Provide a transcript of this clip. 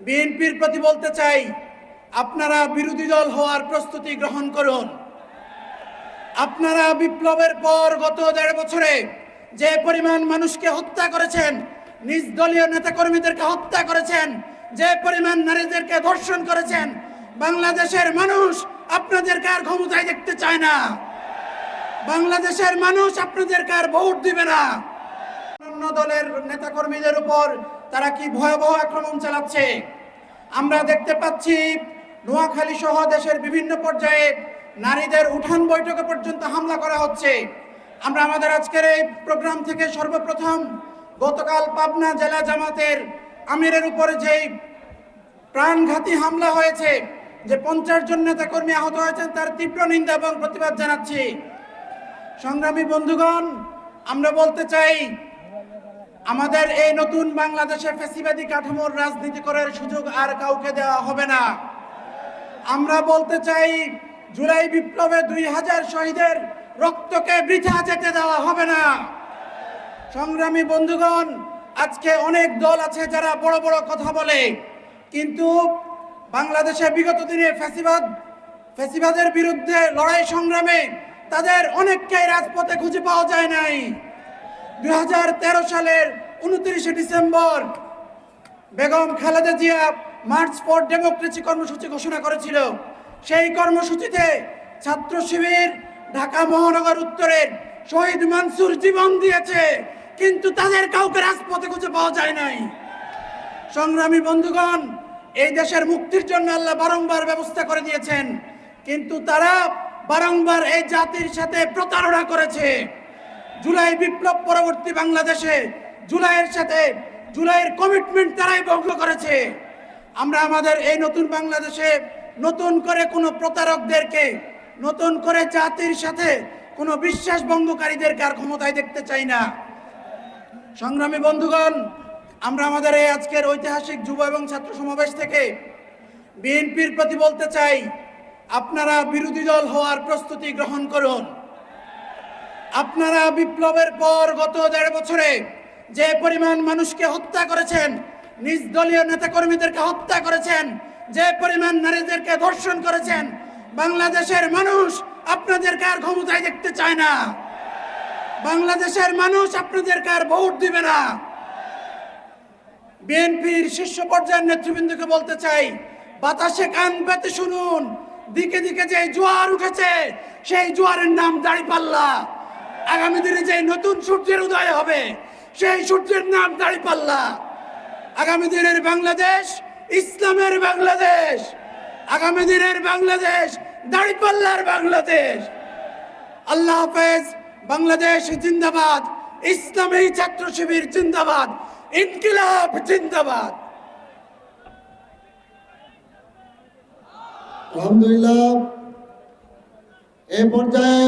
বিএনপির প্রতি বলতে চাই, আপনারা বিরোধী দল হওয়ার প্রস্তুতি গ্রহণ করুন। আপনারা বিপ্লবের পর গত দেড় বছরে যে পরিমাণ মানুষকে হত্যা করেছেন, নিজ দলীয় নেতাকর্মীদেরকে হত্যা করেছেন, যে পরিমাণ নারীদেরকে ধর্ষণ করেছেন, বাংলাদেশের মানুষ আপনাদেরকে আর ক্ষমতায় দেখতে চায় না। বাংলাদেশের মানুষ আপনাদেরকে আর ভোট দিবে না। অন্য দলের নেতাকর্মীদের উপর তারা কি ভয়াবহ আক্রমণ চালাচ্ছে? আমরা দেখতে পাচ্ছি নোয়াখালী সহ দেশের বিভিন্ন পর্যায়ে নারীদের উঠান বৈঠকে পর্যন্ত হামলা করা হচ্ছে। আমরা আমাদের আজকের এই প্রোগ্রাম থেকে সর্বপ্রথম গতকাল পাবনা জেলা জামাতের আমিরের উপরে যেই প্রাণঘাতী হামলা হয়েছে, যে পঞ্চাশ জন নেতাকর্মী আহত হয়েছেন তার তীব্র নিন্দা এবং প্রতিবাদ জানাচ্ছি। সংগ্রামী বন্ধুগণ, আমরা বলতে চাই আমাদের এই নতুন বাংলাদেশে ফ্যাসিবাদী কাঠামোর রাজনীতি করার সুযোগ আর কাউকে দেওয়া হবে না। আমরা বলতে চাই, জুলাই বিপ্লবে দুই হাজার শহীদের রক্তকে বৃথা যেতে দেওয়া হবে না। সংগ্রামী বন্ধুগণ, আজকে অনেক দল আছে যারা বড় বড় কথা বলে, কিন্তু বাংলাদেশে বিগত দিনে ফ্যাসিবাদ ফ্যাসিবাদের বিরুদ্ধে লড়াই সংগ্রামে তাদের অনেককেই রাজপথে খুঁজে পাওয়া যায় নাই। দুই হাজার তেরো সালের উনত্রিশে December Begum Khaleda Zia march for democracy কর্মসূচি ঘোষণা করেছিল। সেই কর্মসূচিতে ছাত্র শিবির ঢাকা মহানগর উত্তরের শহীদ মানসুর জীবন দিয়েছে, কিন্তু তাদের কাউকে রাজপথে খুঁজে পাওয়া যায় নাই। সংগ্রামী বন্ধুগণ, এই দেশের মুক্তির জন্য আল্লাহ বারংবার ব্যবস্থা করে দিয়েছেন, কিন্তু তারা বারংবার এই জাতির সাথে প্রতারণা করেছে। জুলাই বিপ্লব পরবর্তী বাংলাদেশে জুলাইয়ের সাথে জুলাইয়ের কমিটমেন্ট তারাই ভঙ্গ করেছে। আমরা আমাদের এই নতুন বাংলাদেশে নতুন করে কোনো প্রতারকদেরকে, নতুন করে জাতির সাথে কোনো বিশ্বাস ভঙ্গকারীদেরকে আর ক্ষমতায় দেখতে চাই না। সংগ্রামী বন্ধুগণ, আমরা আমাদের এই আজকের ঐতিহাসিক যুব এবং ছাত্র সমাবেশ থেকে বিএনপির প্রতি বলতে চাই, আপনারা বিরোধী দল হওয়ার প্রস্তুতি গ্রহণ করুন। আপনারা বিপ্লবের পর গত দেড় বছরে যে পরিমাণ মানুষকে হত্যা করেছেন, নিজ দলীয় নেতাকর্মীদেরকে হত্যা করেছেন, যে পরিমাণ নারীদেরকে ধর্ষণ করেছেন, বাংলাদেশের মানুষ আপনাদেরকে আর ক্ষমতায় দেখতে চায় না। বাংলাদেশের মানুষ আপনাদেরকে আর ভোট দিবে না। বিএনপির শীর্ষ পর্যায়ের নেতৃবৃন্দকে বলতে চাই, বাতাসে কান পেতে শুনুন, দিকে দিকে যে জোয়ার উঠেছে, সেই জোয়ারের নাম দাঁড়িপাল্লা। আগামী দিনে যে নতুন সূর্যের উদয় হবে সেই সূর্যের নাম দাঁড়িপাল্লা আগামী দিনের বাংলাদেশ, ইসলামের বাংলাদেশ। আগামী দিনের বাংলাদেশ দাঁড়িপাল্লার বাংলাদেশ। আল্লাহ হাফেজ, বাংলাদেশ জিন্দাবাদ, ইসলামী ছাত্র শিবির জিন্দাবাদ, ইনকিলাব জিন্দাবাদ। আলহামদুলিল্লাহ এই পর্যায়ে